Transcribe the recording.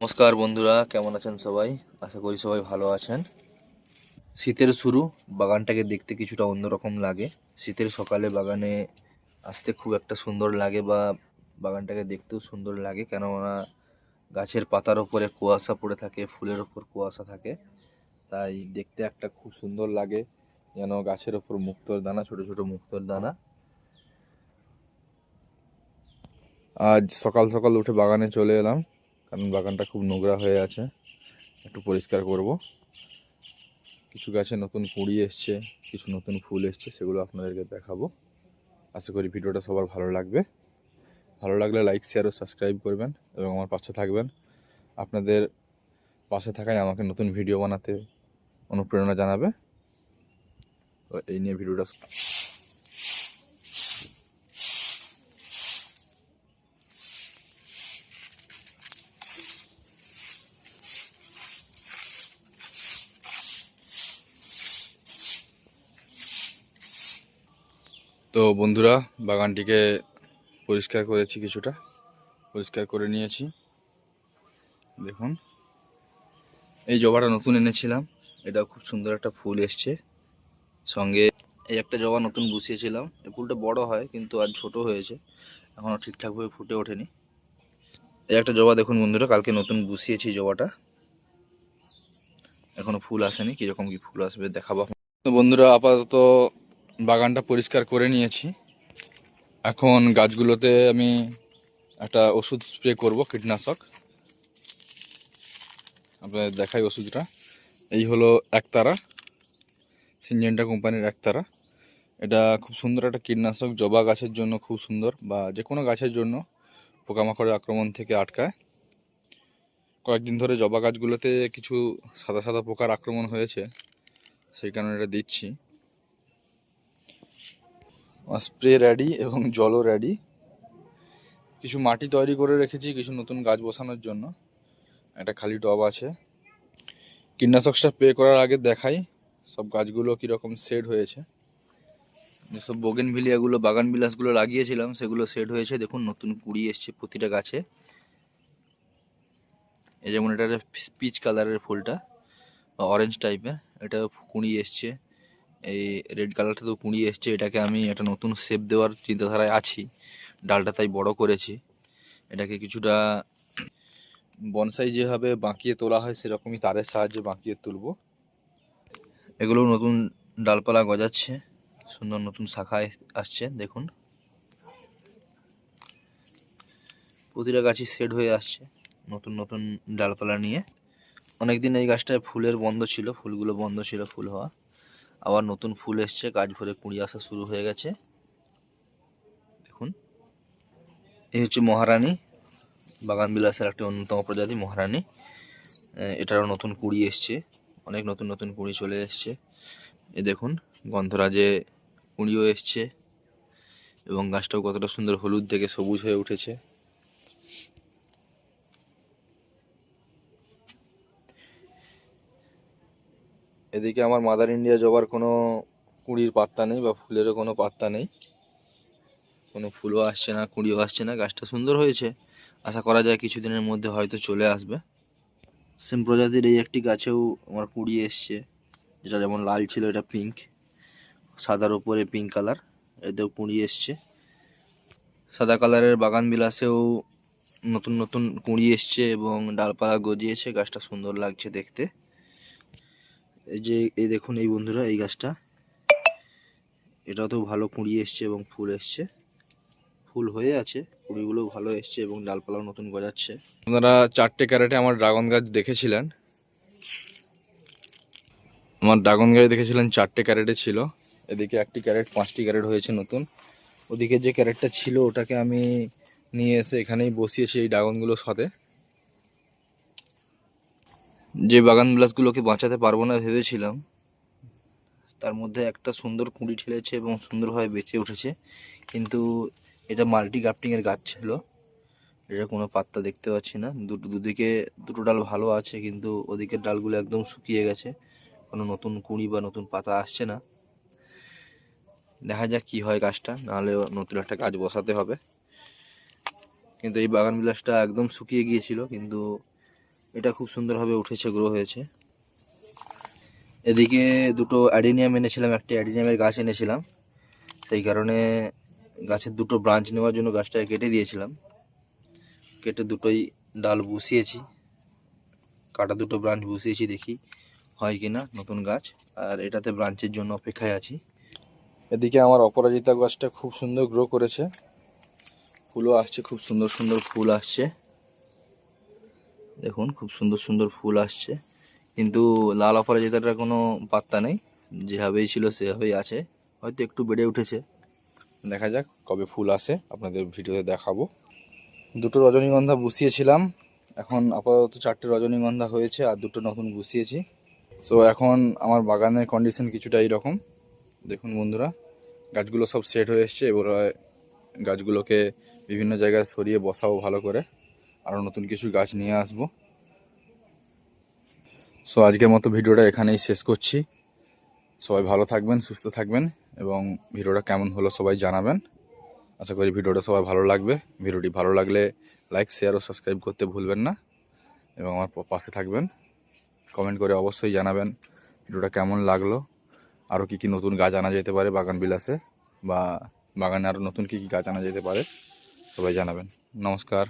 নমস্কার বন্ধুরা, কেমন আছেন সবাই? আশা করি সবাই ভালো আছেন। শীতের শুরু, বাগানটাকে দেখতে কিছুটা অন্যরকম লাগে। শীতের সকালে বাগানে আসতে খুব একটা সুন্দর লাগে বা বাগানটাকে দেখতেও সুন্দর লাগে, কেননা গাছের পাতার ওপরে কুয়াশা পড়ে থাকে, ফুলের ওপর কুয়াশা থাকে। তাই দেখতে একটা খুব সুন্দর লাগে, যেন গাছের ওপর মুক্তোর দানা, ছোট ছোট মুক্তোর দানা। আজ সকাল সকাল উঠে বাগানে চলে এলাম। কারণ বাগানটা খুব নোংরা হয়ে আছে। একটু পরিষ্কার করব। কিছু গাছে নতুন কুঁড়ি এসছে, কিছু নতুন ফুল এসছে, সেগুলো আপনাদেরকে দেখাবো। আশা করি ভিডিওটা সবার ভালো লাগবে। ভালো লাগলে লাইক শেয়ার ও সাবস্ক্রাইব করবেন এবং আমার পাশে থাকবেন। আপনাদের পাশে থাকায় আমাকে নতুন ভিডিও বানাতে অনুপ্রেরণা জানাবে। তো এই নিয়ে ভিডিওটা তো বন্ধুরা, বাগানটিকে পরিষ্কার করেছি কিছুটা। পরিষ্কার করে নিয়েছি। দেখুন, এই জবাটা নতুন এনেছিলাম। এটা খুব সুন্দর একটা ফুল এসছে। সঙ্গে এই একটা জবা নতুন বসিয়েছিলাম। এই ফুলটা বড় হয়, কিন্তু আজ ছোট হয়েছে। এখনও ঠিকঠাকভাবে ফুটে ওঠেনি। এই একটা জবা দেখুন বন্ধুরা, কালকে নতুন বসিয়েছি জবাটা। এখনও ফুল আসেনি, কীরকম কি ফুল আসবে দেখাবো। বন্ধুরা, আপাতত বাগানটা পরিষ্কার করে নিয়েছি। এখন গাছগুলোতে আমি একটা ওষুধ স্প্রে করব, কীটনাশক। আপনাদের দেখাই ওষুধটা। এই হলো একতারা, সিনজেন্টা কোম্পানির একতারা। এটা খুব সুন্দর একটা কীটনাশক, জবা গাছের জন্য খুব সুন্দর বা যে কোনো গাছের জন্য পোকামাকড়ের আক্রমণ থেকে আটকায়। কয়েকদিন ধরে জবা গাছগুলোতে কিছু সাদা সাদা পোকার আক্রমণ হয়েছে, সেই কারণে এটা দিচ্ছি। স্প্রে রেডি এবং জলও রেডি কিছু মাটি তৈরি করে রেখেছি, কিছু নতুন গাছ বসানোর জন্য। একটা খালি টব আছে। কীটনাশকটা স্প্রে করার আগে দেখাই সব গাছগুলো কীরকম সেট হয়েছে। যেসব বোগেন ভিলিয়াগুলো বাগান বিলাসগুলো লাগিয়েছিলাম, সেগুলো সেট হয়েছে। দেখুন, নতুন কুড়ি এসছে প্রতিটা গাছে। এই যেমন এটা পিচ কালারের ফুলটা অরেঞ্জ টাইপের এটা কুড়ি এসছে। এই রেড কালারটা তো কুড়ি এসছে, এটাকে আমি একটা নতুন শেপ দেওয়ার চিন্তাধারায় আছি। ডালটা তাই বড় করেছি। এটাকে কিছুটা বনসাই যেভাবে বাঁকিয়ে তোলা হয়, সেরকমই তারের সাহায্যে বাঁকিয়ে তুলবো। এগুলো নতুন ডালপালা গজাচ্ছে, সুন্দর নতুন শাখায় আসছে, দেখুন। প্রতিটা গাছই সেট হয়ে আসছে, নতুন নতুন ডালপালা নিয়ে। অনেকদিন এই গাছটায় ফুলের বন্ধ ছিল, ফুলগুলো বন্ধ ছিল, ফুল হওয়া। আবার নতুন ফুল এসছে, গাছ ভরে কুঁড়ি আসা শুরু হয়ে গেছে। দেখুন, এই হচ্ছে মহারানী, বাগান বিলাসের একটি অন্যতম প্রজাতি মহারানী। এটারও নতুন কুঁড়ি এসছে, অনেক নতুন নতুন কুঁড়ি চলে এসছে। এ দেখুন, গন্ধরাজে কুঁড়িও এসছে এবং গাছটাও কতটা সুন্দর হলুদ থেকে সবুজ হয়ে উঠেছে। এদিকে আমার মাদার ইন্ডিয়া জবার কোনো কুড়ির পাত্তা নেই বা ফুলেরও কোনো পাত্তা নেই। কোনো ফুলও আসছে না, কুড়িও আসছে না, গাছটা সুন্দর হয়েছে। আশা করা যায় কিছুদিনের মধ্যে হয়তো চলে আসবে। সেম প্রজাতির এই একটি গাছেও আমার কুড়ি এসছে, যেটা যেমন লাল ছিল এটা পিঙ্ক সাদার উপরে পিঙ্ক কালার এতেও কুঁড়ি এসছে। সাদা কালারের বাগান বিলাসেও নতুন নতুন কুঁড়ি এসছে এবং ডালপালা গজিয়েছে, গাছটা সুন্দর লাগছে দেখতে। এই যে, এই দেখুন এই বন্ধুরা, এই গাছটা। এটা তো ভালো কুঁড়ি এসছে এবং ফুল এসছে। ফুল হয়ে আছে, কুঁড়িগুলো ভালো এসছে এবং ডালপালাও নতুন গজাচ্ছে। আপনারা চারটে ক্যারেটে আমার ড্রাগন গাছ দেখেছিলেন। আমার ড্রাগন গাছ দেখেছিলেন, চারটে ক্যারেটে ছিল। এদিকে একটি ক্যারেট, পাঁচটি ক্যারেট হয়েছে নতুন। ওদিকে যে ক্যারেটটা ছিল, ওটাকে আমি নিয়ে এসে এখানেই বসিয়েছি এই ড্রাগনগুলোর সাথে। যে বাগান বিলাসগুলোকে বাঁচাতে পারব না ভেবেছিলাম, তার মধ্যে একটা সুন্দর কুঁড়ি ঠেলেছে এবং সুন্দরভাবে বেঁচে উঠেছে। কিন্তু এটা মাল্টি গ্রাফটিংয়ের গাছ ছিল, এটা কোনো পাত্তা দেখতে পাচ্ছি না। দুটো, দুদিকে দুটো ডাল ভালো আছে, কিন্তু ওদিকের ডালগুলো একদম শুকিয়ে গেছে। কোনো নতুন কুঁড়ি বা নতুন পাতা আসছে না। দেখা যাক কি হয় গাছটা, নাহলে নতুন একটা গাছ বসাতে হবে। কিন্তু এই বাগান বিলাসটা একদম শুকিয়ে গিয়েছিল, কিন্তু এটা খুব সুন্দরভাবে উঠেছে গ্রো হয়েছে। এদিকে দুটো অ্যাডিনিয়াম এনেছিলাম, একটি অ্যাডিনিয়ামের গাছ এনেছিলাম। সেই কারণে গাছের দুটো ব্রাঞ্চ নেওয়ার জন্য গাছটাকে কেটে দিয়েছিলাম। কেটে দুটোই ডাল বসিয়েছি। কাটা দুটো ব্রাঞ্চ বসিয়েছি, দেখি হয় কি না নতুন গাছ। আর এটাতে ব্রাঞ্চের জন্য অপেক্ষায় আছি। এদিকে আমার অপরাজিতা গাছটা খুব সুন্দর গ্রো করেছে। ফুলও আসছে, খুব সুন্দর সুন্দর ফুল আসছে। দেখুন, খুব সুন্দর সুন্দর ফুল আসছে। কিন্তু লাল অফারে অপরাজিতাটার কোনো পাত্তা নেই। যেভাবেই ছিল, সেভাবেই আছে। হয়তো একটু বেড়ে উঠেছে। দেখা যাক কবে ফুল আসে, আপনাদের ভিডিওতে দেখাবো। দুটো রজনীগন্ধা বসিয়েছিলাম। এখন আপাতত চারটে রজনীগন্ধা হয়েছে আর দুটো নতুন বসিয়েছি। সো এখন আমার বাগানের কন্ডিশন কিছুটা এইরকম। দেখুন বন্ধুরা, গাছগুলো সব সেট হয়ে এসছে। এবার গাছগুলোকে বিভিন্ন জায়গায় সরিয়ে বসাবো ভালো করে। আরও নতুন কিছু গাছ নিয়ে আসব। সো আজকের মতো ভিডিওটা এখানেই শেষ করছি। সবাই ভালো থাকবেন, সুস্থ থাকবেন এবং ভিডিওটা কেমন হলো সবাই জানাবেন। আশা করি ভিডিওটা সবাই ভালো লাগবে। ভিডিওটি ভালো লাগলে লাইক শেয়ার ও সাবস্ক্রাইব করতে ভুলবেন না এবং আমার পাশে থাকবেন। কমেন্ট করে অবশ্যই জানাবেন ভিডিওটা কেমন লাগল। আরও কী কী নতুন গাছ আনা যেতে পারে বাগান বিলাসে বা বাগানে আরও নতুন কী কী গাছ আনা যেতে পারে সবাই জানাবেন। নমস্কার।